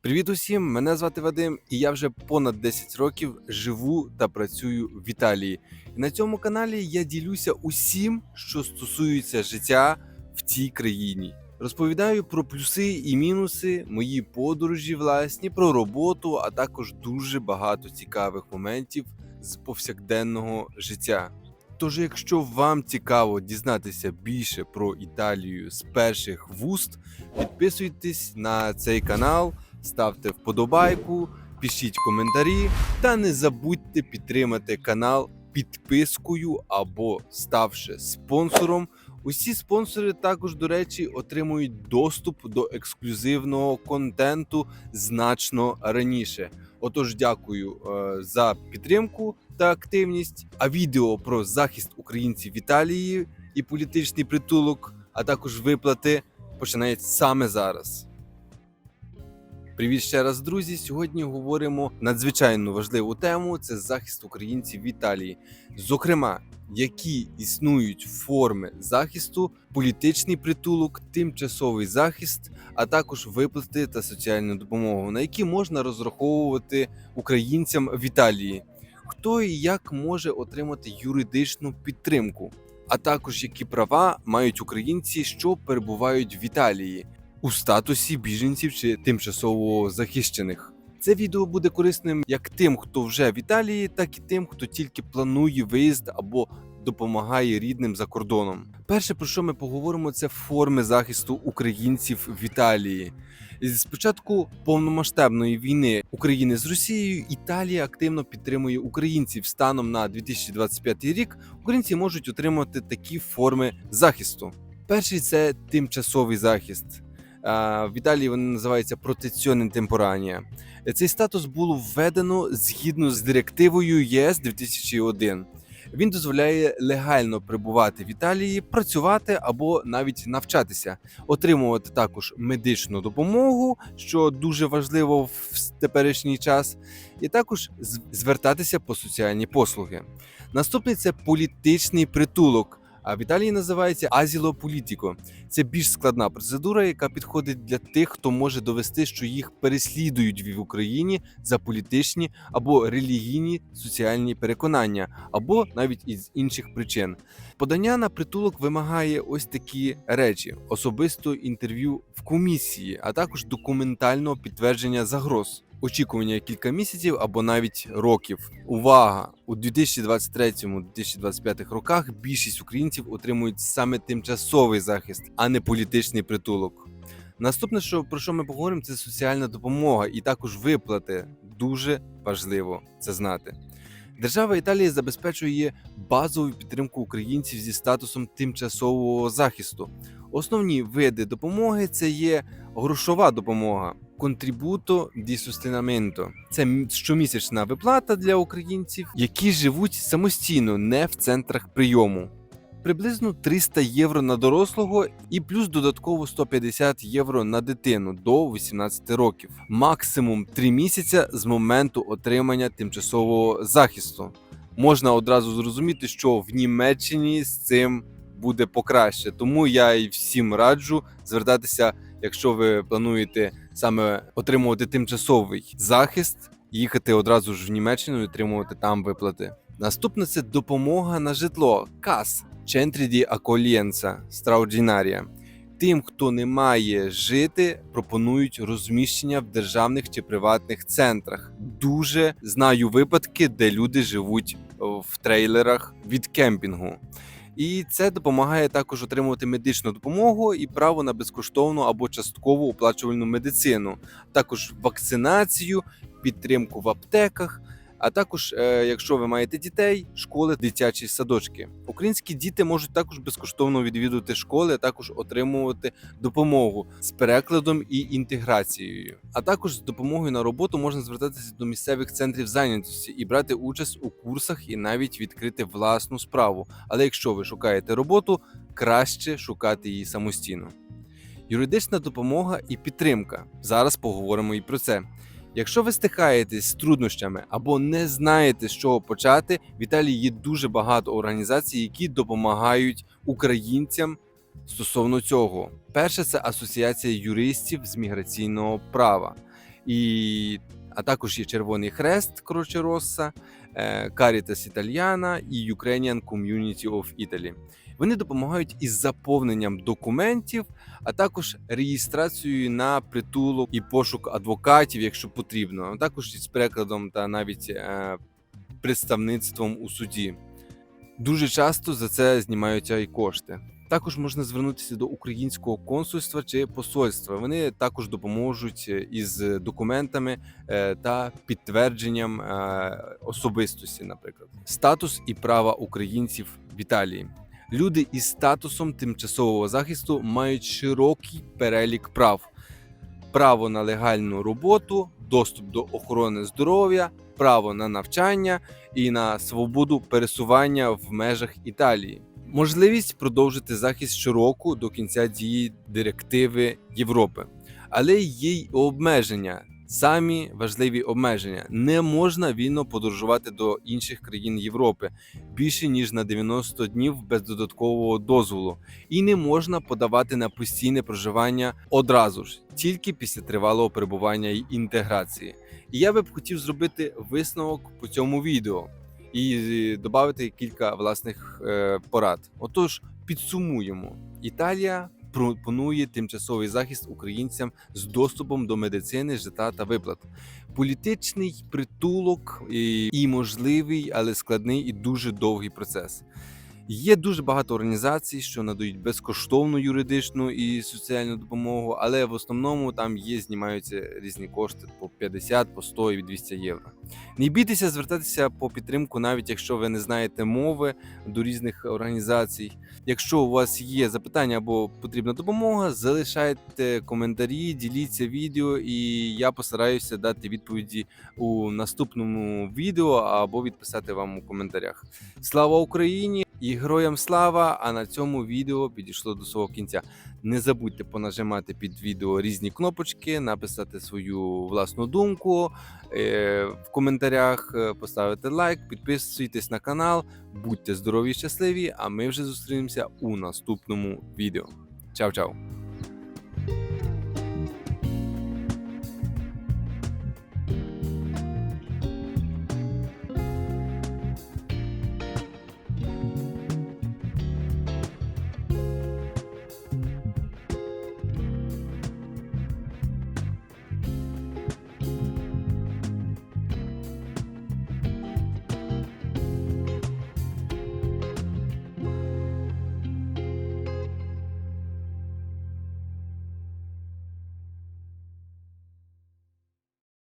Привіт усім! Мене звати Вадим, і я вже понад 10 років живу та працюю в Італії. І на цьому каналі я ділюся усім, що стосується життя в цій країні. Розповідаю про плюси і мінуси, мої подорожі, власні, про роботу, а також дуже багато цікавих моментів з повсякденного життя. Тож, якщо вам цікаво дізнатися більше про Італію з перших вуст, підписуйтесь на цей канал, ставте вподобайку, пишіть коментарі та не забудьте підтримати канал підпискою або ставши спонсором. Усі спонсори також, до речі, отримують доступ до ексклюзивного контенту значно раніше. Отож, дякую е, за підтримку та активність. А відео про захист українців в Італії і політичний притулок, а також виплати починається саме зараз. Привіт ще раз, друзі. Сьогодні говоримо надзвичайно важливу тему: це захист українців в Італії. Зокрема, які існують форми захисту, політичний притулок, тимчасовий захист, а також виплати та соціальну допомогу, на які можна розраховувати українцям в Італії. Хто і як може отримати юридичну підтримку, а також які права мають українці, що перебувають в Італії у статусі біженців чи тимчасово захищених. Це відео буде корисним як тим, хто вже в Італії, так і тим, хто тільки планує виїзд або допомагає рідним за кордоном. Перше про що ми поговоримо, це форми захисту українців в Італії. З початку повномасштабної війни України з Росією Італія активно підтримує українців. Станом на 2025 рік українці можуть отримати такі форми захисту. Перший це тимчасовий захист. В Італії вони називаються протеціоне темпоранія. Цей статус було введено згідно з директивою ЄС 2001. Він дозволяє легально прибувати в Італії, працювати або навіть навчатися, отримувати також медичну допомогу, що дуже важливо в теперішній час, і також звертатися по соціальні послуги. Наступний це політичний притулок. А в Італії називається азіло політіко. Це більш складна процедура, яка підходить для тих, хто може довести, що їх переслідують в Україні за політичні або релігійні соціальні переконання, або навіть із інших причин. Подання на притулок вимагає ось такі речі: особисто інтерв'ю в комісії, а також документального підтвердження загроз. Очікування кілька місяців або навіть років. Увага! У 2023-2025 роках більшість українців отримують саме тимчасовий захист, а не політичний притулок. Наступне, що про що ми поговоримо, це соціальна допомога і також виплати. Дуже важливо це знати. Держава Італії забезпечує базову підтримку українців зі статусом тимчасового захисту. Основні види допомоги це є грошова допомога. Контрибуто ді сустенамento – це щомісячна виплата для українців, які живуть самостійно, не в центрах прийому. Приблизно 300 євро на дорослого і плюс додатково 150 євро на дитину до 18 років. Максимум 3 місяця з моменту отримання тимчасового захисту. Можна одразу зрозуміти, що в Німеччині з цим буде покраще. Тому я і всім раджу звертатися, якщо ви плануєте саме отримувати тимчасовий захист, їхати одразу ж в Німеччину і отримувати там виплати. Наступне це допомога на житло КАС Центрі ді Аколієнса Страордінарія. Тим, хто не має жити, пропонують розміщення в державних чи приватних центрах. Дуже знаю випадки, де люди живуть в трейлерах від кемпінгу. І це допомагає також отримувати медичну допомогу і право на безкоштовну або часткову оплачувальну медицину, також вакцинацію, підтримку в аптеках. А також, е, якщо ви маєте дітей, школи, дитячі садочки. Українські діти можуть також безкоштовно відвідувати школи, а також отримувати допомогу з перекладом і інтеграцією. А також з допомогою на роботу можна звертатися до місцевих центрів зайнятості і брати участь у курсах і навіть відкрити власну справу. Але якщо ви шукаєте роботу, краще шукати її самостійно. Юридична допомога і підтримка. Зараз поговоримо і про це. Якщо ви стикаєтесь з труднощами або не знаєте, з чого почати, в Італії є дуже багато організацій, які допомагають українцям стосовно цього. Перше це асоціація юристів з міграційного права. і, а також є Червоний Хрест Кроче Росса, е, Caritas Italiana і Ukrainian Community of Italy. Вони допомагають із заповненням документів, а також реєстрацією на притулок і пошук адвокатів, якщо потрібно, а також із перекладом та навіть е, представництвом у суді. Дуже часто за це знімаються і кошти. Також можна звернутися до українського консульства чи посольства. Вони також допоможуть е, із документами е, та підтвердженням е, особистості, наприклад, статус і права українців в Італії. Люди із статусом тимчасового захисту мають широкий перелік прав: право на легальну роботу, доступ до охорони здоров'я, право на навчання і на свободу пересування в межах Італії. Можливість продовжити захист щороку до кінця дії директиви Європи, але є й обмеження. Самі важливі обмеження не можна вільно подорожувати до інших країн Європи більше ніж на 90 днів без додаткового дозволу, і не можна подавати на постійне проживання одразу ж, тільки після тривалого перебування і інтеграції. І я би б хотів зробити висновок по цьому відео і додати кілька власних е, порад. Отож, підсумуємо: Італія пропонує тимчасовий захист українцям з доступом до медицини, жита та виплат. Політичний притулок і, можливий, але складний і дуже довгий процес. Є дуже багато організацій, що надають безкоштовну юридичну і соціальну допомогу, але в основному там є знімаються різні кошти по 50, по 100 і 200 євро. Не бійтеся звертатися по підтримку, навіть якщо ви не знаєте мови до різних організацій. Якщо у вас є запитання або потрібна допомога, залишайте коментарі, діліться відео, і я постараюся дати відповіді у наступному відео або відписати вам у коментарях. Слава Україні! І героям слава! А на цьому відео підійшло до свого кінця. Не забудьте понажимати під відео різні кнопочки, написати свою власну думку е, в коментарях, е, поставити лайк, підписуйтесь на канал, будьте здорові і щасливі! А ми вже зустрінемося у наступному відео. Чао-чао!